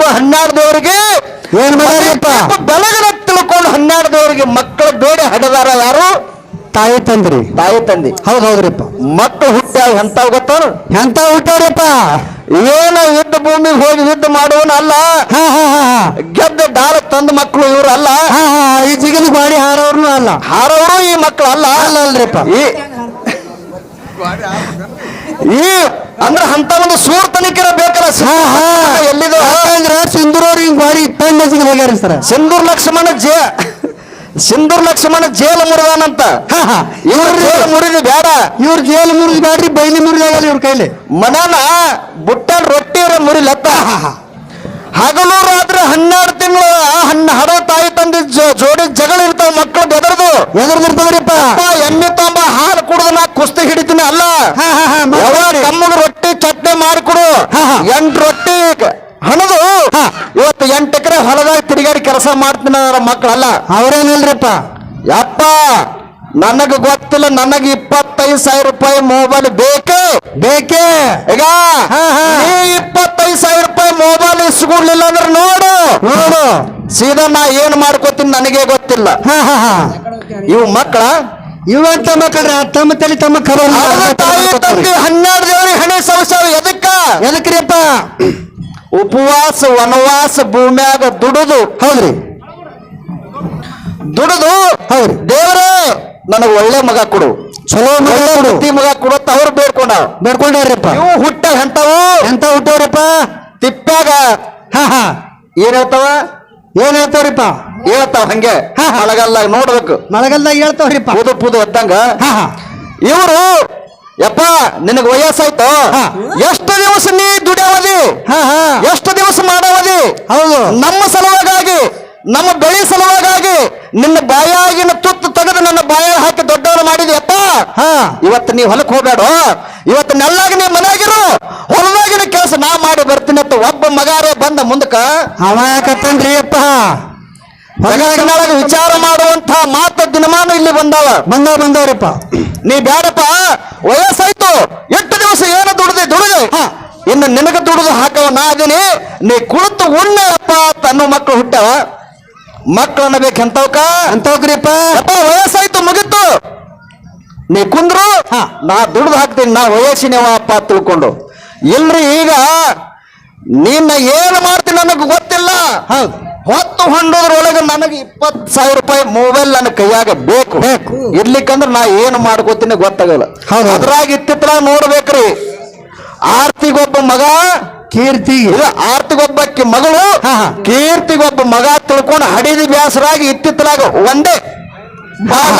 ಮಕ್ಕಳು ಹನ್ನೆರಡದವರಿಗೆ ಏನ್ ಮಾಡ್ಯಾರಪ್ಪ ಬೆಳಗನ ತಿಳ್ಕೊಂಡು ಹನ್ನೆರಡದವರಿಗೆ ಮಕ್ಕಳು ಬೇಡ ಹಡದಾರ ಯಾರು? ತಾಯಿ ತಂದ್ರಿ. ತಾಯಿ ತಂದಿ. ಹೌದ್ ಹೌದ್ರಿಪ್ಪ. ಮಕ್ಕಳು ಹುಟ್ಟ್ಯಾವ ಎಂತಾವ್ ಗೊತ್ತಾರ ಎಂತ ಹುಟ್ಟಾರಪ್ಪ ಏನ ಯುದ್ಧ ಭೂಮಿಗೆ ಹೋಗಿ ಯುದ್ಧ ಮಾಡುವನ ಅಲ್ಲ? ಹಾ ಹಾ ಹಾ ಹಾ. ಗೆದ್ದ ದಾರ ತಂದ ಮಕ್ಕಳು ಇವ್ರು ಅಲ್ಲ? ಈ ಜಿಗಿನ ಬಾಡಿ ಹಾರವ್ರನು ಅಲ್ಲ. ಹಾರವರು ಈ ಮಕ್ಕಳು ಅಲ್ಲ? ಅಲ್ಲ ಅಲ್ರಿಪ್ಪ. ಈ ಈ ಅಂದ್ರೆ ಅಂತ ಒಂದು ಸೂರ್ತನಿಕರ ಬೇಕಲ್ಲ ಹಾ ಹಾ. ಅಂದ್ರೆ ಯಾಕಂದ್ರ ಸಿಂಧೂರವ್ರು ಹಿಂಗ್ ತಂದ ಜಿಗಿನ ಹೋಗ್ಯಾರ ಸರ್. ಸಿಂಧೂರ್ ಲಕ್ಷ್ಮಣ ಜೇ ಸಿಂಧೂರ್ ಲಕ್ಷ್ಮಣ ಜೇಲ್ ಮುರಿದಾನಂತ ಹಾ ಹಾ. ಇವ್ರ ಜೇಲ್ ಮುರಿದು ಬೇಡ. ಇವ್ರ ಜೇಲ್ ಮುರಿದು ಬೇಡ್ರಿ ಬೈಲಿ ಮುರಿದಾಗಲ್ಲ ಇವ್ರ ಕೈಲಿ. ಮನಾನ ಬುಟ್ಟ ರೊಟ್ಟಿ ಮುರಿಲತ್ತ. ಹಗಲು ರಾತ್ರಿ ಹನ್ನೆರಡು ತಿಂಗಳು ಹಣ್ಣು ಹಡ ತಾಯಿ ತಂದೆ ಜೋಡಿ ಜಗಳ ಇರ್ತಾವ ಮಕ್ಕಳು ಬೆದರ್ದು. ಎದುರ್ದಿರ್ತಾವ್ರಿಪ್ಪ? ಅಪ್ಪ ಎಮ್ಮೆ ತಂಬ ಹಾಲು ಕುಡಿದು ನಾ ಕುಸ್ತಿ ಹಿಡಿತೀನಿ ಅಲ್ಲ. ಕಮ್ಮಗ ರೊಟ್ಟಿ ಚಟ್ನಿ ಮಾಡಿಕೊಡು. ಎಂಟು ರೊಟ್ಟಿ ಹಣದು. ಇವತ್ತು ಎಂಟು ಎಕರೆ ಹೊಲದಾಗ ತಿರುಗಾಡಿ ಕೆಲಸ ಮಾಡ್ತೀನಿ ಅವರ ಮಕ್ಕಳಲ್ಲ. ಅವ್ರೇನಿಲ್ರಿಪ್ಪ? ಯಪ್ಪ ನನಗೆ ಗೊತ್ತಿಲ್ಲ ನನಗೆ ಇಪ್ಪತ್ತೈದು ಸಾವಿರ ರೂಪಾಯಿ ಮೊಬೈಲ್ ಬೇಕು. ಬೇಕೇ? ಈಗ ಹಾ, ಹಾ. ನೀ ಇಪ್ಪತ್ತೈದು ಸಾವಿರ ರೂಪಾಯಿ ಮೊಬೈಲ್ ಇಸ್ಕೊಡ್ಲಿಲ್ಲ ಅಂದ್ರೆ ನೋಡು ನೋಡು ಸೀದಾ ನಾ ಏನ್ ಮಾಡ್ಕೋತೀನಿ ನನಗೆ ಗೊತ್ತಿಲ್ಲ. ಹಾ ಹಾ ಇವ್ ಮಕ್ಕಳ? ಇವಂತ ಮಕ್ಕಳ್ರ ತಮ್ಮ ತಲೆ ತಮ್ಮ ಖಬರ್ ಹನ್ನೆರಡು ದೇವರಿಗೆ ಹಣೆ ಸವಸಾವ. ಎದಕ್ಕ? ಎದಕ್ರಿಯಪ್ಪ? ಉಪವಾಸ ವನವಾಸ ಭೂಮ್ಯಾಗ ದುಡುದು. ಹೌದ್ರಿ. ದುಡುದು. ಹೌದ್ರಿ. ದೇವರ ನನಗೆ ಒಳ್ಳೆ ಮಗ ಕೊಡು. ಚಲೋ ಮಗ ಕೊಡು. ಮಗ ಕೊಡು ಅಂತ ಅವ್ರು ಬೇಡ್ಕೊಂಡ. ಬೇಡ್ಕೊಂಡ್ರಪ್ಪ ಇವು ಹುಟ್ಟ ಎಂತವು? ಎಂತ ಹುಟ್ಟವ್ರಪ್ಪ? ತಿಪ್ಪ್ಯಾಗ. ಹಾ ಹಾ. ಏನ್ ಹೇಳ್ತಾವ? ಏನ್ ಹೇಳ್ತಾವ್ರಿಪ್ಪ? ಹೇಳ್ತಾವ ಹಂಗೆ. ಮಳೆಗಾಲದಾಗ ನೋಡ್ಬೇಕು. ಮಳೆಗಾಲದಾಗ ಹೇಳ್ತಾವ್ರಿಪ್ಪ. ಪುದು ಪುದು ಹಾ ಇವರು ಯಪ್ಪ ನಿನಗ ವಯಸ್ಸಾಯ್ತು. ಎಷ್ಟು ದಿವಸ ನೀ ದುಡಿಯವದಿ? ಎಷ್ಟು ದಿವಸ ಮಾಡವದಿ? ಹೌದು. ನಮ್ಮ ಸಲುವಾಗಿ ನಮ್ಮ ಬೆಳೆ ಸಲುವಾಗಿ ನಿನ್ನ ಬಾಯಾಗಿನ ತುತ್ತು ತೆಗೆದು ನನ್ನ ಬಾಯ ಹಾಕಿ ದೊಡ್ಡವರು ಮಾಡಿದ್ಯಪ್ಪ? ಹಾ. ಇವತ್ತು ನೀ ಹೊಲಕ್ಕೆ ಹೋಗ್ಬೇಡ. ಇವತ್ತು ನೆಲ್ಲಾಗ ನೀ ಮನೆಯಾಗಿರು. ಬರ್ತೀನಿ ಒಬ್ಬ ಮಗಾರೇ ಬಂದ ಮುಂದಕ್ಕ ಅವ ಯಾಕತ್ತನ್ರಿ ಅಪ್ಪ? ಜಗತ್ತಿನೊಳಗೆ ವಿಚಾರ ಮಾಡುವಂತ ಮಾತು ದಿನಮಾನ ಇಲ್ಲಿ ಬಂದಾವ. ಬಂದ ಬಂದವ್ರಪ್ಪ. ನೀ ಬ್ಯಾಡಪ್ಪ ವಯಸ್ಸಾಯ್ತು ಎಂಟು ದಿವಸ ಏನು ದುಡ್ದೆ ದುಡಿದೆ ಇನ್ನು ನಿನಗ ದುಡಿದು ಹಾಕವ ನಾ ಅದೀನಿ. ನೀ ಕುಳಿತು ಉಣ್ಣೆ ಅಪ್ಪ ತನ್ನ ಮಕ್ಕಳು ಹುಟ್ಟವ. ಮಕ್ಕಳು ಅನ್ನಬೇಕು ಎಂತವಕ? ಅಪ್ಪ ವಯಸ್ಸಾಯ್ತು ಮುಗಿತು. ನೀ ಕುಂದ್ರು ಹಾ. ನಾ ದುಡ್ದು ಹಾಕ್ತೀನಿ ನಾ ವಯಸ್ಸಿನವ ಅಪ್ಪ ತಿಳ್ಕೊಂಡು. ಇಲ್ರಿ ಈಗ ನಿನ್ನ ಏನು ಮಾಡ್ತೀನಿ ನನಗೆ ಗೊತ್ತಿಲ್ಲ. ಹೌದು. ಹೊತ್ತು ಹೊಂಡೋದ್ರೊಳಗೆ ನನಗೆ ಇಪ್ಪತ್ತು ಸಾವಿರ ರೂಪಾಯಿ ಮೊಬೈಲ್ ನನ್ನ ಕೈಯಾಗ ಬೇಕು. ಬೇಕು. ಇರ್ಲಿಕ್ಕಂದ್ರೆ ನಾ ಏನು ಮಾಡ್ಕೋತೀನಿ ಗೊತ್ತಾಗಲ್ಲ. ಹೌದು. ಅದ್ರಾಗ ಇತ್ತಿತ್ರ ನೋಡ್ಬೇಕ್ರಿ. ಆರ್ತಿಗೊಬ್ಬ ಮಗ ಕೀರ್ತಿ. ಆರ್ತಿಗೊಬ್ಬಕ್ಕೆ ಮಗಳು. ಕೀರ್ತಿಗೊಬ್ಬ ಮಗ ತಿಳ್ಕೊಂಡು ಹಡಿದಿ ಬ್ಯಾಸರಾಗಿ ಇತ್ತಿತ್ತಲಾಗ ಒಂದೇ.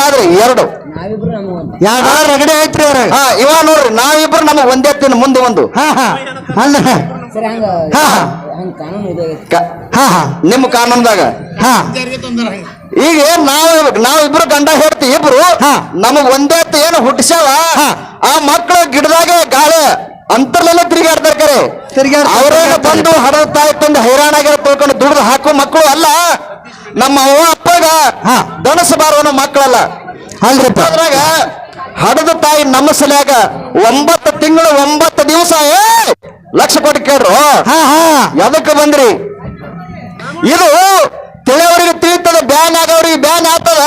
ಆದ್ರೆ ಎರಡು. ರಗಡೆ ಐತ್ರಿ ಇವಾಗ ಇವ ನೋಡ್ರಿ ನಾವಿಬ್ರು ನಮಗ್ ಒಂದೇ ತಿನ್ ಮುಂದೆ ಒಂದು. ಹಾ ಹಾ. ಅಲ್ಲ. ಹಾ ಹಾ. ಹಾ ಹಾ. ನಿಮ್ಮ ಕಾನೂನದಾಗ? ಹಾ. ಈಗ ನಾವು ನಾವಿಬ್ರು ಗಂಡ ಹೇಳ್ತಿ ಇಬ್ರು ಹಾ. ನಮಗ್ ಒಂದೇ ಏನು ಹುಟ್ಟಿಸ್ಯಾವ ಹಾ. ಆ ಮಕ್ಕಳು ಗಿಡದಾಗ ಗಾಳ ಅಂತರ್ಲೆಲ್ಲ ತಿರುಗಾಡ್ತಾರೆ ಕರೆ. ಅವರೇನು. ಬಂದು ಹಡದ ತಾಯಿ ತಂದು ಹೈರಾಣಾಗಿರ ತಿಳ್ಕೊಂಡು ದುಡ್ದು ಹಾಕೋ ಮಕ್ಕಳು ಅಲ್ಲ. ನಮ್ಮ ಅವ್ವ ಅಪ್ಪಗ ಬಾರೋ ಮಕ್ಕಳಲ್ಲ. ಅಲ್ರಿಪ್ಪ. ಅದ್ರಾಗ ಹಡದ ತಾಯಿ ನಮ್ಮ ಸಲಿಯಾಗ ಒಂಬತ್ತು ತಿಂಗಳು ಒಂಬತ್ತು ದಿವಸ ಏ ಲಕ್ಷ ಕೊಟ್ಟು ಕೇಳ್ರು? ಎದಕ್ಕೆ ಬಂದ್ರಿ? ಇದು ತಿಳಿಯವರಿಗೆ ತಿಳಿತದ ಬ್ಯಾನ್ ಆಗವ್ರಿಗೆ ಬ್ಯಾನ್ ಆಗ್ತದ?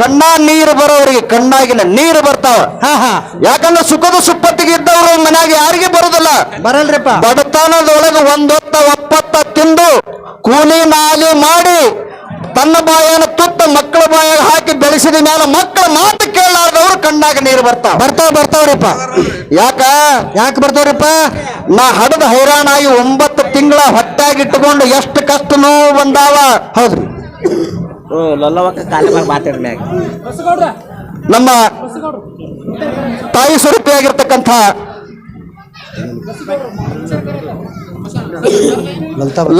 ಕಣ್ಣ ನೀರು ಬರೋರಿಗೆ ಕಣ್ಣಾಗಿನ ನೀರು ಬರ್ತಾವ. ಯಾಕಂದ್ರೆ ಸುಖದ ಸುಪ್ಪತ್ತಿಗೆ ಇದ್ದವರು ಮನ್ಯಾಗ ಯಾರಿಗೆ ಬರೋದಿಲ್ಲ. ಬರಲ್ರಿಪ್ಪ. ಬಡತನದೊಳಗೆ ಒಂದೊತ್ತ ಒಪ್ಪತ್ತ ತಿಂದು ಕೂಲಿ ನಾಲಿ ಮಾಡಿ ತನ್ನ ಬಾಯನ್ನು ತುತ್ತ ಮಕ್ಕಳ ಬಾಯಾಗ ಹಾಕಿ ಬೆಳೆಸಿದ ಮೇಲೆ ಮಕ್ಕಳ ಕಣ್ಣಾಗ ನೀರು ಬರ್ತಾವ. ಬರ್ತಾವ ಬರ್ತಾವ್ರಿಪ್ಪ. ಯಾಕ? ಯಾಕೆ ಬರ್ತಾವ್ರಿಪ್ಪ? ನಾ ಹಡದ ಹೈರಾಣಾಗಿ ಒಂಬತ್ತು ತಿಂಗಳ ಹೊಟ್ಟಾಗಿ ಇಟ್ಟುಕೊಂಡು ಎಷ್ಟು ಕಷ್ಟ ನೋವು ಬಂದಾವ? ಹೌದ್ರಿ ನಮ್ಮ ತಾಯಿ ಸ್ವರೂಪಿಯಾಗಿರ್ತಕ್ಕಂಥ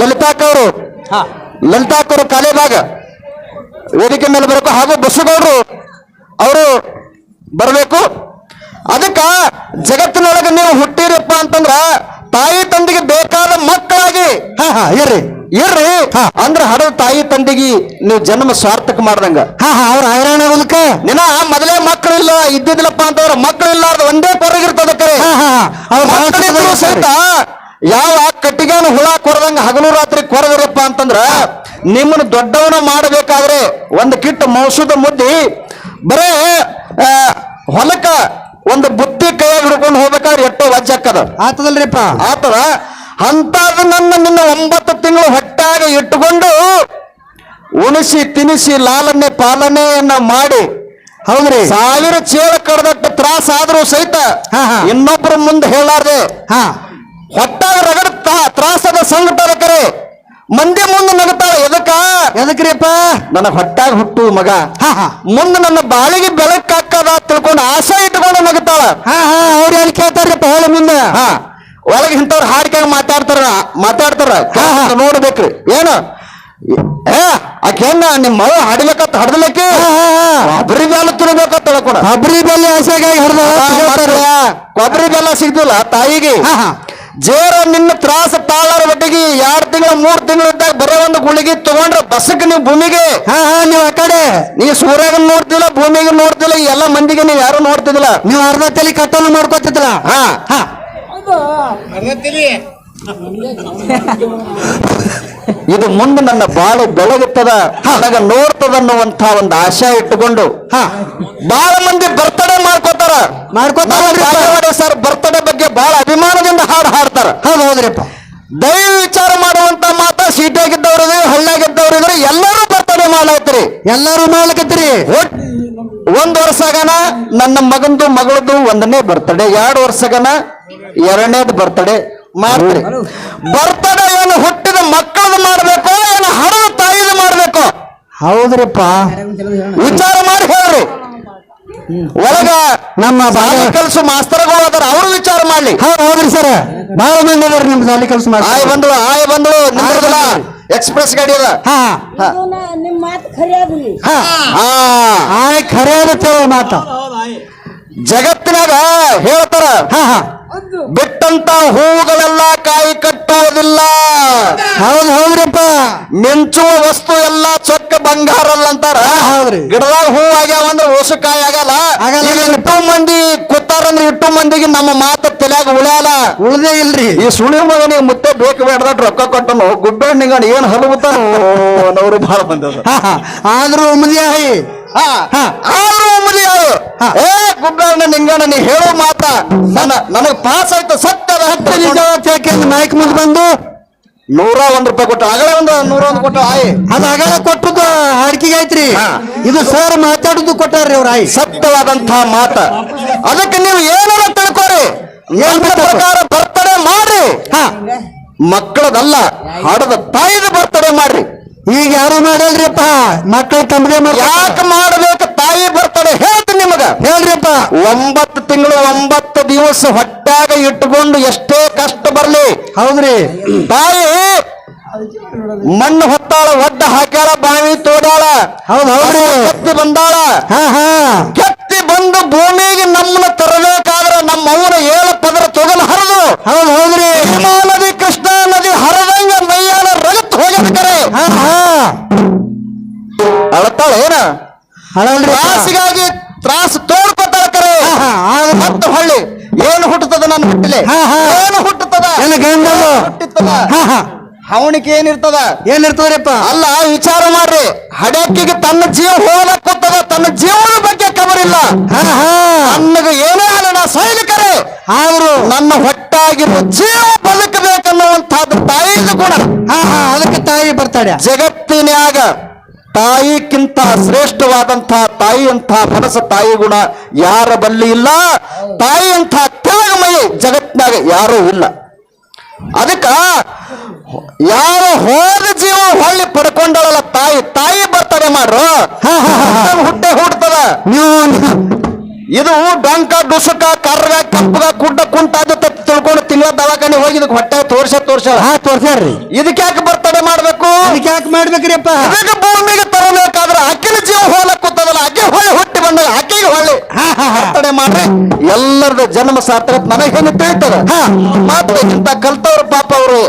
ಲಲಿತಾಕವರು. ಲಲಿತಾಕವರು ಕಾಲೇಬಾಗ ವೇದಿಕೆ ಮೇಲೆ ಬರಬೇಕು ಹಾಗೂ ಬಸಗೌಡರು ಅವರು ಬರಬೇಕು? ಅದಕ್ಕ ಜಗತ್ತಿನೊಳಗೆ ನೀವು ಹುಟ್ಟಿರಪ್ಪ ಅಂತಂದ್ರ ತಾಯಿ ತಂದೆಗೆ ಬೇಕಾದ ಮಕ್ಕಳಾಗಿ. ಹಾ ಹಾ ಇರ್ರಿ. ಇರ್ರಿ. ಅಂದ್ರ ಹಡದ ತಾಯಿ ತಂದೆಗೆ ನೀವು ಜನ್ಮ ಸಾರ್ಥಕ ಮಾಡ್ದಂಗ. ಹಾ ಹಾ ಅವ್ರ ಹೈರಾಣ ನಿನ್ನ ಮೊದಲೇ ಮಕ್ಕಳಿಲ್ಲ ಇದ್ದಿದ್ಲಪ್ಪ ಅಂತಂದ್ರ ಮಕ್ಕಳಿಲ್ಲಾರ್ದ ಒಂದೇ ಕೊರಗಿರ್ತದ ಕರೆ. ಹಾ ಹಾ ಅವ್ರ ಮಕ್ಕಳಿದ್ರು ಸಹಿತ ಯಾವ ಕಟ್ಟಿಗೆನ ಹುಳ ಕೊರದಂಗ ಹಗಲು ರಾತ್ರಿ ಕೊರದ್ರಪ್ಪ ಅಂತಂದ್ರ ನಿಮ್ಮನ್ನ ದೊಡ್ಡವನ ಮಾಡಬೇಕಾದ್ರೆ ಒಂದು ಕಿಟ್ಟ ಮೌಸದ ಮುದ್ದಿ ಬರೇ ಹೊಲಕ್ಕ ಒಂದು ಬುತ್ತಿ ಕೈಯಾಗ ಹಿಡ್ಕೊಂಡು ಹೋಗ್ಬೇಕಾದ್ರೆ ಎಷ್ಟೋ ವಜ್ಜಕ್ಕದ ಆತದಲ್ರಿಪ್ಪ ಆತರ ಅಂತದ ನನ್ನ ನಿನ್ನ ಒಂಬತ್ತು ತಿಂಗಳು ಹೊಟ್ಟಾಗ ಇಟ್ಟುಕೊಂಡು ಉಣಿಸಿ ತಿನಿಸಿ ಲಾಲನೆ ಪಾಲನೆಯನ್ನ ಮಾಡಿ ಹೌದ್ರಿ. ಸಾವಿರ ಚೇಳ ಕಡ್ದಟ್ಟು ತ್ರಾಸ ಆದ್ರೂ ಸಹಿತ. ಇನ್ನೊಬ್ಬರ ಮುಂದೆ ಹೇಳಾರ್ದೆ ಹಾ. ಹೊಟ್ಟಾಗ ರಗಡ ತ್ರಾಸದ ಸಂಘಟನೆ ಕರೆ. ಎದಕ್ಕ ನನ್ನ ಹೊಟ್ಟಾಗ ಹುಟ್ಟು ಮಗ. ಹಾ ಹಾ. ಮುಂದೆ ನನ್ನ ಬಾಳಿಗೆ ಬೆಳಕಾಕದ ತಿಳ್ಕೊಂಡು ಆಸೆ ಇಟ್ಕೊಂಡು ನಗತಾಳ ಹಾ ಹಾ ಅವ್ರು ಎಲ್ಲಿ ಕೇಳ್ತಾರ್ರಿಪ್ಪ ಹೇಳ ಮುಂದೆ. ಹಾ ಒಳಗೆ ಇಂಥವ್ರು ಹಾಡ್ಕ್ಯಾಗ ಮಾತಾಡ್ತಾರ ಮಾತಾಡ್ತಾರ. ನೋಡ್ಬೇಕ್ರಿ. ಏನು? ಏ ಆಕೆನ್ನ ನಿಮ್ಮ ಮಗ ಹಾಡ್ಬೇಕಂತ ಹಡ್ದಲಕ್ಕೆ. ಕೊಬ್ಬರಿ ಬೆಲ್ಲ ತಿನ್ಬೇಕಂತ ಹೇಳ್ಕೊಡ ಕೊಬ್ಬರಿ ಬೆಲ್ಲ ಆಸೆಗಾಗಿ ಹಡ್ದ ಕೊಬ್ಬರಿ ಬೆಲ್ಲ ಸಿಗ್ದಿಲ್ಲ ತಾಯಿಗೆ. ಜೇರ ನಿನ್ನ ತ್ರಾಸ ತಾಳರ ಒಟ್ಟಿಗೆ ಎರಡು ತಿಂಗಳ ಮೂರು ತಿಂಗಳ ಇದ್ದಾಗ ಬರೀ ಗುಳಿಗೆ ತಗೊಂಡ್ರ ಬಸಕ್ ನೀವು ಭೂಮಿಗೆ? ಹಾ ಹಾ ನೀವು ಆ ಕಡೆ. ನೀ ಸೂರ್ಯಾಗ ನೋಡ್ತಿಲ್ಲ ಭೂಮಿಗೆ ನೋಡ್ತಿಲ್ಲ ಎಲ್ಲ ಮಂದಿಗೆ ನೀವು ಯಾರು ನೋಡ್ತಿದ್ದಿಲ್ಲ? ನೀವು ಅರ್ಧ ತಲೆ ಕಟ್ಟಲು ಮಾಡ್ಕೊತಿದ್ದಿಲ್ಲ ಹಾ. ಹಾ. ಇದು ಮುಂದೆ ನನ್ನ ಬಾಳು ಬೆಳಗುತ್ತದ ನನಗ ನೋಡ್ತದನ್ನುವಂತ ಒಂದು ಆಶಯ ಇಟ್ಟುಕೊಂಡು ಹಾ. ಬಹಳ ಮಂದಿ ಬರ್ತಡೇ ಮಾಡ್ಕೋತಾರ. ಮಾಡ್ಕೊತಾರ ಸರ್ ಬರ್ತಡೇ ಬಗ್ಗೆ ಬಹಳ ಅಭಿಮಾನದಿಂದ ಹಾಡು ಹಾಡ್ತಾರ. ಹೌದು ಹೌದ್ರಿಪ್ಪ. ದೈವ ವಿಚಾರ ಮಾಡುವಂತ ಮಾತ್ರ ಸೀಟಾಗಿದ್ದ ಎಲ್ಲರೂ ಬರ್ತಡೆ ಮಾಡಕತ್ತಿರಿ ಎಲ್ಲರೂ ಮಾಡ್ಲಿಕತ್ತೀರಿ ಒಟ್ ಒಂದ್ ವರ್ಷಗನ ನನ್ನ ಮಗಂದು ಮಗಳದು ಒಂದನೇ ಬರ್ತಡೆ ಎರಡು ವರ್ಷಗನ ಎರಡನೇದು ಬರ್ತಡೆ ಮಾಡ್ರಿ ಬರ್ತಡೆ ಏನು ಹುಟ್ಟಿದ ಮಕ್ಕಳದು ಮಾಡ್ಬೇಕು ಏನು ಹಣದ ತಾಯಿದು ಮಾಡ್ಬೇಕು? ಹೌದ್ರಿಪ್ಪ. ವಿಚಾರ ಮಾಡಿ ಹೇಳ್ರಿ. ಒಳಗ ನಮ್ಮ ಶಾಲೆ ಕೆಲಸ ಮಾಸ್ತರ್ಗಳು ಅದಾರ ಅವ್ರು ವಿಚಾರ ಮಾಡ್ಲಿ. ಹೌದು ಹೌದ್ರಿ ಸರ್. ಬಹಳ ಮಂದಿ ಅದಾರ ನಿಮ್ ಶಾಲೆ ಕೆಲಸ ಮಾಡಿ ಆಯ್ ಬಂದಳು ಆಯ್ ಬಂದಳು ನಿಂದ್ರದಲ್ಲ? ಎಕ್ಸ್ಪ್ರೆಸ್ ಗಾಡಿ ಅದ. ಹಾ. ನಿಮ್ಮ ಮಾತು ಖರೆ ಅದ್ರಿ ಹಾ. ಹಾ. ಆಯ್ ಖರೆ ಅದ ಮಾತ. ಜಗತ್ತಿನಾಗ ಹೇಳ್ತಾರ ಹಾ ಹಾ. ಬಿಟ್ಟಂತ ಹೂಗಳೆಲ್ಲ ಕಾಯಿ ಕಟ್ಟುವುದಿಲ್ಲ. ಹೌದು ಹೌದ್ರಿಪ್ಪ. ಮಿಂಚುವ ವಸ್ತು ಎಲ್ಲ ಚೊಕ್ಕ ಬಂಗಾರ ಅಲ್ಲ ಅಂತಾರ ಹೌದ್ರಿ. ಗಿಡದಾಗ ಹೂ ಆಗ್ಯಾವ ಅಂದ್ರೆ ಓಸಕಾಯಿ ಆಗಲ್ಲ. ಆಗಲ್ಲ. ಇಟ್ಟು ಮಂದಿ ಕೂತಾರಂದ್ರೆ ಇಟ್ಟು ಮಂದಿಗೆ ನಮ್ಮ ಮಾತು ತಲೆಯಾಗ ಉಳ್ಯಾಲ. ಉಳ್ದೇ ಇಲ್ರಿ. ಈ ಸುಳಿ ಮಗನಿಗೆ ಮುತ್ತೆ ಬೇಕು ಬೇಡದಟ್ ರೊಕ್ಕ ಕೊಟ್ಟನು ಗುಡ್ಡ ಹಣ್ಣಿಗಣ ಏನ್ ಹಲವುತ್ತಾನು ನವರು ಬಹಳ ಬಂದದ ಆದ್ರೂ ಮದುವೆ ಏ ಗುಡ್ಡಣ್ಣ ನಿಂಗಣ್ಣ ನೀ ಹೇಳೋ ಮಾತ ನನ್ನ ನನಗ್ ಪಾಸ್ ಆಯ್ತು ಸತ್ಯದ ಹತ್ತು ನಾಯಕ್ ಮುಂದೆ ಬಂದು. ನೂರ ಒಂದ್ ರೂಪಾಯಿ ಕೊಟ್ಟು ಆಗಲೇ ಒಂದು ನೂರ ಒಂದು ಕೊಟ್ಟು ಆಯ್. ಅದು ಅಗಳ ಕೊಟ್ಟದ್ದು ಹಾಡಿಕೆಗೆ ಐತ್ರಿ. ಇದು ಸರ್ ಮಾತಾಡುದು ಕೊಟ್ಟಾರ್ರಿ ಅವ್ರ ಆಯ್. ಸತ್ಯವಾದಂತಹ ಮಾತ. ಅದಕ್ಕೆ ನೀವು ಏನಾರ ತಿಳ್ಕೊರಿ. ಏನ್ ಪ್ರಕಾರ ಬರ್ತಡೆ ಮಾಡ್ರಿ. ಮಕ್ಕಳದಲ್ಲ ಹಾಡದ ತಾಯಿದ ಬರ್ತಡೆ ಮಾಡ್ರಿ. ಈಗ ಯಾರು ಮಾಡಲ್ರಿಪ್ಪ? ಮಕ್ಕಳು ತಮ್ಮದೇ ಯಾಕೆ ಮಾಡಬೇಕು ತಾಯಿ ಬರ್ತಾಳೆ ಹೇಳ್ತೀನಿ ನಿಮಗ. ಹೇಳ್ರಿಪ್ಪ. ಒಂಬತ್ತು ತಿಂಗಳು ಒಂಬತ್ತು ದಿವಸ ಹೊಟ್ಟಾಗ ಇಟ್ಟುಕೊಂಡು ಎಷ್ಟೇ ಕಷ್ಟ ಬರ್ಲಿ. ಹೌದ್ರಿ. ತಾಯಿ ಮಣ್ಣು ಹೊತ್ತಾಳ ಒಡ್ಡ ಹಾಕ್ಯಾಳ ಬಾವಿ ತೋಡಾಳ ಹೌದ್ ಹೌದ್ರಿ. ಬಂದಾಳ. ಹಾ ಹಾ. ಹವಣಿಕೆ ಏನಿರ್ತದ? ಏನಿರ್ತದ್ರಿಪ್ಪ? ಅಲ್ಲ ವಿಚಾರ ಮಾಡ್ರಿ. ಹಡಕ್ಕಿಗೆ ತನ್ನ ಜೀವ ಹೋಗಕ್ಕೂತದ ತನ್ನ ಜೀವನ ಬಗ್ಗೆ ಕಬರಿಲ್ಲ ಹಾ ಹಾ. ನನಗೆ ಏನೇ ಅಲ್ಲ ನಾ ಸೈನಿಕರೇ. ಆದ್ರು. ನನ್ನ ಹೊಟ್ಟಾಗಿರುವ ಜೀವ ಬದುಕಬೇಕನ್ನುವಂತಹದ್ದು ತಾಯಿ ಗುಣ. ಹಾ ಹಾ ಅದಕ್ಕೆ ತಾಯಿ ಬರ್ತಾಳೆ. ಜಗತ್ತಿನ್ಯಾಗ ತಾಯಿಕ್ಕಿಂತ ಶ್ರೇಷ್ಠವಾದಂತಹ ತಾಯಿ ಅಂತ ಮನಸ್ಸ ತಾಯಿ ಗುಣ ಯಾರ ಬಲ್ಲಿ ಇಲ್ಲ? ತಾಯಿ ಅಂತ ಮೈ ಜಗತ್ತಿನಾಗ ಯಾರೂ ಇಲ್ಲ. ಅದಕ್ಕ ಯಾರು ಹೋದ ಜೀವ ಹೊಳ್ಳಿ ಪಡ್ಕೊಂಡಳಲ್ಲ ತಾಯಿ ತಾಯಿ ಬರ್ತದೆ ಮಾಡ್ರು. ಹಾ, ಹಾ, ಹಾ. ಹುಟ್ಟೆ ಹುಡ್ತದ ನೀವು ಇದು ಡೊಂಕ ಡುಸುಕ ಕರ್ಗ ಕಪ್ಪಗ ಕುಡ್ಡ ಕುಂಟ ತಿಳ್ಕೊಂಡು ತಿಂಗಳ ದವಾಖಾನೆ ಹೋಗಿ ಇದಕ್ಕೆ ಹೊಟ್ಟೆ ತೋರ್ಸ ತೋರ್ಸ ಹಾ ತೋರ್ಸ್ಯಾರ್ರಿ ಇದಕ್ಕೆ ಯಾಕೆ ಬರ್ತಡೆ ಮಾಡ್ಬೇಕು? ಇದಕ್ಕೆ ಯಾಕೆ ಮಾಡ್ಬೇಕ್ರಿಪ್ಪ ಇದಕ್ಕೆ ಭೂಮಿಗೆ ತರಬೇಕಾದ್ರೆ ಅಕ್ಕಿನ ಜೀವ ಹೋಲಕ್ ಕೂತದಲ್ಲ ಅಕ್ಕಿ ಹೊಳ್ಳಿ ಹುಟ್ಟಿ ಬಂದಾಗ ಬರ್ತಡೆ ಮಾಡ್ರಿ ಎಲ್ಲರದ ಜನ್ಮ ಸಾರ್ಥಕ ನನಗೇನು ತಿಳಿತದ? ಹಾ. ಮಾತ್ರ ಇಂತ ಕಲ್ತವ್ರ ಪಾಪ ಅವರು.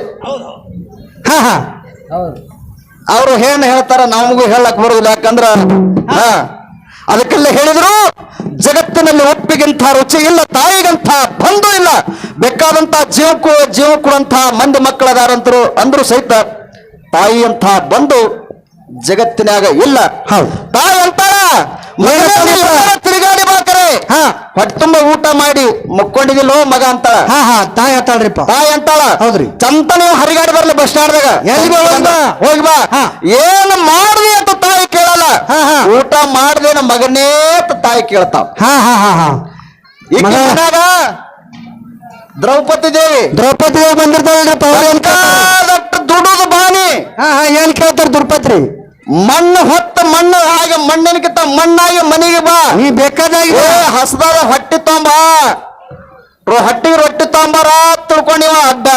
ಅವ್ರು ಏನ್ ಹೇಳ್ತಾರ ನಮಗೂ ಹೇಳಕ್ ಬರುದಿಲ್ಲ. ಯಾಕಂದ್ರ ಹಾ. ಅದಕ್ಕೆಲ್ಲ ಹೇಳಿದ್ರು ಜಗತ್ತಿನಲ್ಲಿ ಒಪ್ಪಿಗಿಂತ ರುಚಿ ಇಲ್ಲ ತಾಯಿಗಂತ ಬಂದು ಇಲ್ಲ. ಬೇಕಾದಂತ ಜೀವ ಜೀವ ಕೊಡುವಂತಹ ಮಂದಿ ಮಕ್ಕಳದಾರಂತರು ಅಂದ್ರು ಸಹಿತ ತಾಯಿ ಅಂತ ಬಂದು ಜಗತ್ತಿನಾಗ ಇಲ್ಲ. ಹೌದು. ತಿರುಗಾಡಿ ಬಾಕರೆ ಹಾ. ಹೊಟ್ಟೆ ತುಂಬ ಊಟ ಮಾಡಿ ಮುಕ್ಕೊಂಡಿದಿಲ್ಲೋ ಮಗ ಅಂತಾಳ. ಹಾ ಹಾ. ತಾಯಿ ಅಂತಾಳ್ರಿಪ್ಪ. ತಾಯಿ ಅಂತಾಳ. ಹೌದ್ರಿ. ಚಂತ ನೀವು ಹರಿಗಾಡಿ ಬರ್ಲಿ ಬಸ್ ಸ್ಟ್ಯಾಂಡ್ದಾಗ ಎಲ್ಲಿ ಹೋಗಿ ಬಾ? ಹೋಗಿ ಬಾ. ಹಾ. ಏನ್ ಮಾಡ್ದಿ ಅಂತ ತಾಯಿ ಕೇಳಲ್ಲ. ಹಾ, ಹಾ. ಊಟ ಮಾಡ್ದೇನ ಮಗನೇ ಅಂತ ತಾಯಿ ಕೇಳ್ತಾವ ಹಾ ಹಾ ಹಾ ಹಾ. ದ್ರೌಪದಿ ದೇವಿ. ದ್ರೌಪದಿ ದೇವಿ? ಬೇಕಾದಷ್ಟು ದುಡುದು ಬಾನಿ. ಹಾ ಹಾ. ಏನ್ ಕೇಳ್ತಾರ ದ್ರೌಪದಿ ಮಣ್ಣು ಹೊತ್ತ ಮಣ್ಣು ಹಾಗೆ ಮಣ್ಣಿನಕಿಂತ ಮಣ್ಣಾಗಿ ಮನೆಗೆ ಬಾ. ನೀ ಬೇಕಾದಾಗ ಹಸದಾಗ ಹೊಟ್ಟಿ ತೊಂಬ. ಹೊಟ್ಟಿ ರೊಟ್ಟಿ ತೊಂಬಾರ ತಿಳ್ಕೊಂಡಿವ ಅಡ್ಡ.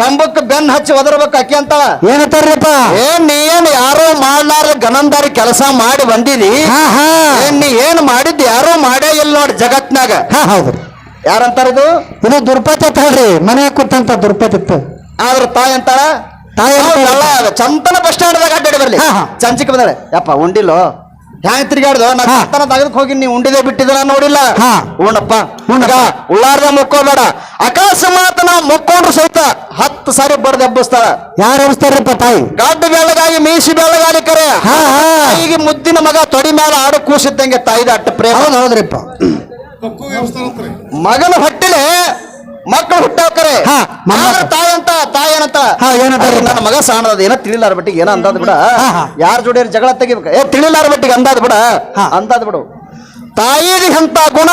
ಕಂಬಕ್ಕೆ ಬೆನ್ ಹಚ್ಚಿ ಒದರ್ಬೇಕು ಅಕ್ಕಿ ಅಂತ. ಏನಂತಾರ್ರಿಪ್ಪ ಏನ್ ನೀ ಏನ್ ಯಾರೋ ಮಾಡ್ಲಾರ ಗನಂದಾರಿ ಕೆಲಸ ಮಾಡಿ ಬಂದಿದಿ? ಹಾ ಹಾ. ಏನ್ ನೀ ಏನ್ ಮಾಡಿದ್ ಯಾರೋ ಮಾಡೇ ಇಲ್ಲ ನೋಡಿ ಜಗತ್ನಾಗ. ಹಾ ಹೌದ್ರಿ ಯಾರಂತಾರ ಇದು? ಇದು ದುರ್ಪತಿ ಅಂತ ಹೇಳ್ರಿ ಮನೆ ಕೂತಂತ ದುರ್ಪತಿ ಇತ್ತು. ಆದ್ರ ತಾಯಿ ಅಂತಾಳ? ಚಂತನ ಬಸ್ ಸ್ಟ್ಯಾಂಡ್ದಾಗ ಅಡ್ಡಾಡಿ ಬರ್ಲಿ. ಚಂಚಿಕ್ ಬಂದಾಳೆ. ಯಪ್ಪ ಉಂಡಿಲ್ಲೋ? ಹ್ಯಾಂಗ ತಿರ್ಗಾಡ್ದು ನಾ. ಚಂತನ ತೆಗೆದಕ್ ಹೋಗಿ ನೀ ಉಂಡಿದೆ ಬಿಟ್ಟಿದ ನಾನು ನೋಡಿಲ್ಲ. ಉಣ್ಣಪ್ಪ. ಉಣ್ಣಪ್ಪ. ಉಣ್ಣಗ ಉಳ್ಳಾರ್ದ ಮುಕ್ಕೋಬೇಡ. ಅಕಸ್ಮಾತ್ ಮಾತನ ಮುಕ್ಕೊಂಡ್ರು ಸಹಿತ ಹತ್ತು ಸಾರಿ ಬರ್ದು ಎಬ್ಬಿಸ್ತಾಳ. ಯಾರು ಎಬ್ಬಿಸ್ತಾರಪ್ಪ ತಾಯಿ? ಗಡ್ಡ ಬೆಳಗಾಗಿ ಮೀಸಿ ಬೆಳಗಾಗಿ ಕರೆ. ಹಾ, ಹಾ. ಈಗ ಮುದ್ದಿನ ಮಗ ತೊಡಿ ಮೇಲೆ ಆಡು ಕೂಸಿದ್ದಂಗೆ ತಾಯಿದ ಅಟ್ಟ ಪ್ರೇಮ. ಹೌದು ಹೌದ್ರಿಪ್ಪ. ಮಗನ ಹೊಟ್ಟಿಲೆ ಮಕ್ಕಳು ಹುಟ್ಟಾಕರೆ. ಹಾ, ತಾಯಂತ ತಾಯಿ ಅಂತ ತಾಯಿ ಏನಂತ ನನ್ನ ಮಗ ಸಾಣದ ಏನೋ ತಿಳಿಲಾರ ಬಟ್ಟಿಗೆ ಏನೋ ಅಂದಾದ್ ಬಿಡ. ಯಾರ ಜೋಡಿ ಜಗಳ ತೆಗಿಬೇಕು? ಏ ತಿಳಿಲಾರ ಬಟ್ಟಿಗೆ ಅಂದಾದ್ ಬಿಡ. ಹಾ. ಅಂದಾದ್ ಬಿಡು. ತಾಯಿದ ಎಂತ ಗುಣ?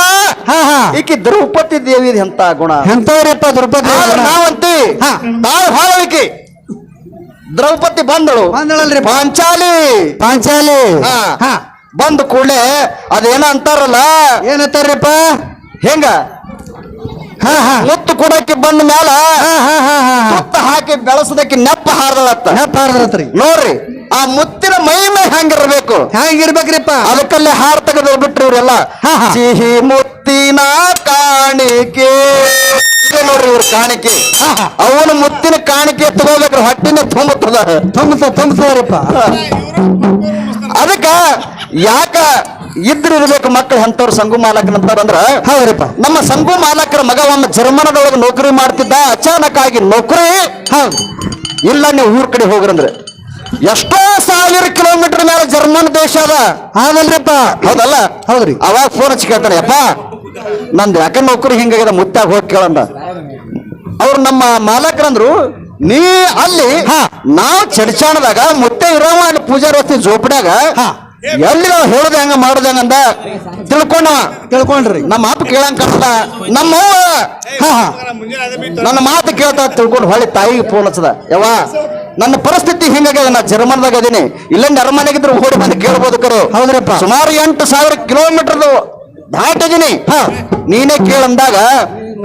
ಹಾ ಹಾ. ಈಕಿ ದ್ರೌಪದಿ ದೇವಿದ ಎಂತ ಗುಣ? ಎಂತವ್ರಪ್ಪ ದ್ರೌಪದಿ ನಾವಂತಿ. ತಾಯಿ ಹಾಳಳಿಕೆ ದ್ರೌಪದಿ ಬಂದಳು. ಬಂದಳಲ್ರಿ. ಪಾಂಚಾಲಿ. ಪಾಂಚಾಲಿ. ಹಾ. ಹಾ. ಬಂದ ಕೂಡಲೇ ಅದೇನ ಅಂತಾರಲ್ಲ. ಏನಂತಾರ್ರಿಪ್ಪ? ಹೆಂಗ? ಮುತ್ತು ಕೊಡಕ್ಕೆ ಬಂದ ಮ್ಯಾಲ ಹಾ ಹಾ ಹಾ ಹಾ ಮುತ್ತ ಹಾಕಿ ಬೆಳೆಸದಕ್ಕೆ ನೆಪ್ಪ ಹಾರದತ್ತ. ನೆಪ್ಪ ಹಾರದತ್ರಿ ನೋಡ್ರಿ ಆ ಮುತ್ತಿನ ಮಹಿಮೆ ಹೆಂಗಿರ್ಬೇಕು ಹೆಂಗಿರ್ಬೇಕ್ರಿಪ್ಪ ಅದಕ್ಕಲ್ಲೇ ಹಾರ ತೆಗೆದು ಬಿಟ್ರಿ ಇವ್ರೆಲ್ಲ. ಹಾ, ಹಾ. ಸಿಹಿ ಮುತ್ತಿನ ಕಾಣಿಕೆ. ಇದೆ ನೋಡ್ರಿ ಇವ್ರ ಕಾಣಿಕೆ. ಅವನು ಮುತ್ತಿನ ಕಾಣಿಕೆ ತಗೋಬೇಕ್ರಿ ಹೊಟ್ಟಿನ ತುಂಬುತ್ತದ. ತುಂಬ ತುಂಬ ಅದಕ್ಕ ಯಾಕ ಇದ್ರ ಇರ್ಬೇಕು ಮಕ್ಕಳು ಎಂತವ್ರು ಸಂಘು ಮಾಲಕನಂತಾರಂದ್ರ ಹೌದ್ರಿಪ್ಪ. ನಮ್ಮ ಸಂಘು ಮಾಲಕರ ಮಗ ಒಮ್ಮೆ ಜರ್ಮನದೊಳಗೆ ನೌಕರಿ ಮಾಡ್ತಿದ್ದ ಅಚಾನಕ್ ಆಗಿ ನೌಕರಿ? ಹೌದು. ಇಲ್ಲ ನೀವು ಊರ್ ಕಡೆ ಹೋಗ್ರಂದ್ರೆ. ಎಷ್ಟೋ ಸಾವಿರ ಕಿಲೋಮೀಟರ್ ಮೇಲೆ ಜರ್ಮನ್ ದೇಶ ಅದ. ಹೌದಲ್ರಿಪ್ಪ. ಹೌದಲ್ಲ? ಹೌದ್ರಿ. ಅವಾಗ ಫೋನ್ ಹಚ್ಚಿ ಕೇಳ್ತಾನೆ ಅಪ್ಪ ನಂದು ಯಾಕೆ ನೌಕರಿ ಹಿಂಗಾಗ್ಯದ ಮುತ್ತಾಗ ಹೋಗಿ ಕೇಳಂದ ಅವ್ರು ನಮ್ಮ ಮಾಲಕರಂದ್ರು ನೀ ಅಲ್ಲಿ ಹಾ. ನಾವು ಚರ್ಚಾಣದಾಗ ಮುತ್ತೆ ಇರೋ ಅಲ್ಲಿ ಪೂಜಾರಿ ವಸ್ತಿ ಜೋಪಡ್ಯಾಗ ಹಾ. ಎಲ್ಲಿ ನಾವು ಹೇಳೋದು ಹೆಂಗ ಮಾಡುದ ಹೆಂಗಂದ ತಿಳ್ಕೊಂಡ. ತಿಳ್ಕೊಂಡ್ರಿ. ನಮ್ಮ ಅಪ್ಪ ಕೇಳಂಗ ಕಷ್ಟ ನಮ್ಮ ನನ್ನ ಮಾತು ಕೇಳ್ತಾ ತಿಳ್ಕೊಂಡು ಹೊಳ್ಳಿ ತಾಯಿಗೆ ಫೋನ್ ಹಚ್ಚದ. ಯಾವ ನನ್ನ ಪರಿಸ್ಥಿತಿ ಹಿಂಗಾಗ್ಯದ. ನಾ ಜರ್ಮನ್ದಾಗ ಅದೀನಿ ಇಲ್ಲೇ ಅರಮನೆಗಿದ್ರು ಓಡಿ ಬಂದು ಕೇಳ್ಬೋದು ಕರು. ಹೌದ್ರಪ್ಪ. ಸುಮಾರು ಎಂಟು ಸಾವಿರ ಕಿಲೋಮೀಟರ್ ದಾಟಿದೀನಿ. ನೀನೇ ಕೇಳಂದಾಗ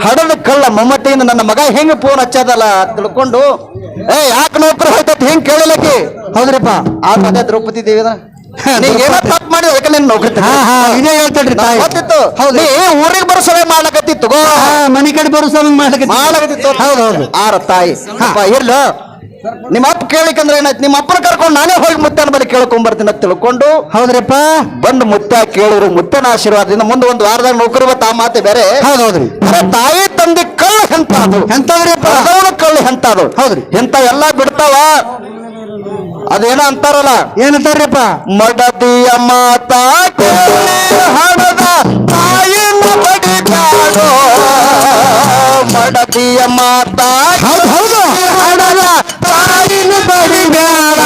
ಹಡದ ಕಳ್ಳ ಮಮ್ಮಟ್ಟಿಯಿಂದ ನನ್ನ ಮಗ ಹೆಂಗ ಫೋನ್ ಹಚ್ಚದಲ್ಲ ತಿಳ್ಕೊಂಡು ಏ ಯಾಕೆ ನೌಕರಿ ಹೋಯ್ತತ್ ಹೆಂಗ್ ಕೇಳಲಿಕ್ಕೆ ಹೌದ್ರಿಪ್ಪ. ಆ ಮಗ ದ್ರೌಪದಿ ದೇವಿದ. ನೀ ಏನೋ ತಪ್ಪು ಮಾಡಿ ಅದಕ್ಕೆ ನಿನ್ನ ನೌಕರಿ ಹಾ ಹಾ ಇದೇ ಹೇಳ್ತೇನ್ರಿ ತಾಯಿ. ಗೊತ್ತಿತ್ತು. ಹೌದು. ನೀ ಊರಿಗೆ ಬರೋ ಸಲಹೆ ಮಾಡ್ಲಕತ್ತಿತ್ತು ಗೋ. ಹಾ ಮನಿ ಕಡೆ ಬರೋ ಸಂಗ್ ಮಾಡ್ಲಿಕ್ಕೆ ಮಾಡಕತ್ತಿತ್ತು ಹೌದು ಹೌದು. ಆರ ತಾಯಿ. ಹಾ. ಇರ್ಲ. ನಿಮ್ಮ ಅಪ್ಪ ಕೇಳಿಕಂದ್ರೆ ಏನಾಯ್ತು? ನಿಮ್ಮ ಅಪ್ಪನ ಕರ್ಕೊಂಡು ನಾನೇ ಹೋಗಿ ಮುತ್ತನ ಬಳಿ ಕೇಳ್ಕೊಂಡ್ ಬರ್ತೀನಿ ಅಂತ ತಿಳ್ಕೊಂಡು ಹೌದ್ರಿಪ್ಪ? ಬಂದು ಮುತ್ತ ಕೇಳಿದ್ರು ಮುತ್ತನ ಆಶೀರ್ವಾದದಿಂದ ಮುಂದೆ ಒಂದು ವಾರದಾಗ ನೌಕರಿ ಬತ್ತ ಆ ಮಾತೆ ಬೇರೆ. ಹೌದ್ ಹೌದ್ರಿ ಅರೆ ತಾಯಿ ತಂದೆ ಕಳ್ಳ ಎಂತ ಅದು ಎಂತವ್ರಿಪ್ಪ ಅದವನ ಕಳ್ಳ ಎಂತ ಅದು ಹೌದ್ರಿ. ಎಂತ ಎಲ್ಲ ಬಿಡ್ತಾವ? ಅದೇನೋ ಅಂತಾರಲ್ಲ? ಏನಂತಾರ್ರಿಪ್ಪ? ಮಡದಿಯ ಮಾತಾ ಕೇಳಿ ಹಣದ ತಾಯಿನ ಬಡಿದಾಡೋ ಮಡದಿಯ ಮಾತಾ ಹೌದು ಹೌದು ಹಣದ ತಾಯಿನ ಬಡಿಬೇಡ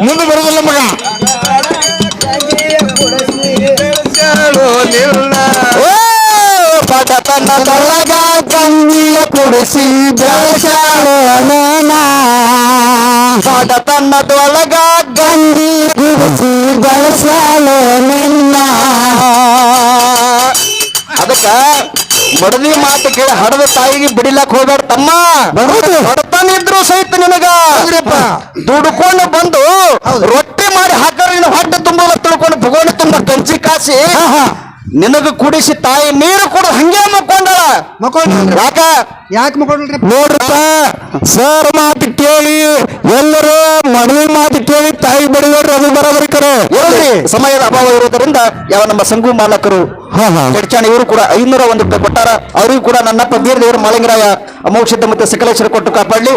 ಮುಂದೆ ಬರೋದಿಲ್ಲ ಮಗ ಓ ಬಡತನದೊಳಗ ಗಂಗಿಯ ಕುಡಿಸಿ ಬೆಳೆಸಾಳೋ ಬಡತನದೊಳಗ ಗಂಗಿ ಕುಡಿಸಿ ಬೆಳೆಸಾಳೋ ಅದಕ್ಕ ಮಡದಿ ಮಾತು ಕೇಳಿ ಹಡದ ತಾಯಿಗೆ ಬಿಡಿಲಕ್ ಹೋಗ್ಬೇಡ ತಮ್ಮ ಬರೋದು. ಬಡತನಿದ್ರು ಸಹಿತ ನಿನಗ. ದುಡ್ಕೊಂಡು ಬಂದು. ರೊಟ್ಟಿ ಮಾಡಿ ಹಾಕರ್ ಹೊಟ್ಟೆ ತುಂಬ ತಿಳ್ಕೊಂಡು ಭಗವಂತ ತುಂಬ ಕಂಚಿ ಕಾಸಿ ನಿನಗ ಕುಡಿಸಿ ತಾಯಿ ನೀರು ಕೊಡು ಹಂಗೆ ಮಕ್ಕೊಂಡಳ. ಮಕ್ಕೊಂಡ್ರಿ ಯಾಕ? ಯಾಕೆ ಮಕ್ಕೊಂಡ್ರಿ ನೋಡ್ರಪ್ಪ ಸರ್ ಮಾತು ಕೇಳಿ ಎಲ್ಲರೂ ಮನವಿ ಮಾತು ಕೇಳಿ ತಾಯಿ ಬಡಿಯೋರು ಅದು ಬರೋಬರಿ ಕರೆ ಸಮಯದ ಅಭಾವ ಇರುವುದರಿಂದ ಯಾವ ನಮ್ಮ ಸಂಘು ಮಾಲಕರು ಚರ್ಚಾಣಿ ಚಡ್ಚಾಣ ಇವರು ಕೂಡ ಐನೂರ ಒಂದು ರೂಪಾಯಿ ಕೊಟ್ಟಾರ. ಅವರಿಗೂ ಕೂಡ ನನ್ನಪ್ಪ ಬೀರ್ ದೇವರು ಮಾಲಿಂಗರಾಯ ಅಮೋಕ್ಷ ಮತ್ತು ಸಕಲೇಶ್ವರ ಕೊಟ್ಟು ಕಾಪಾಡಲಿ.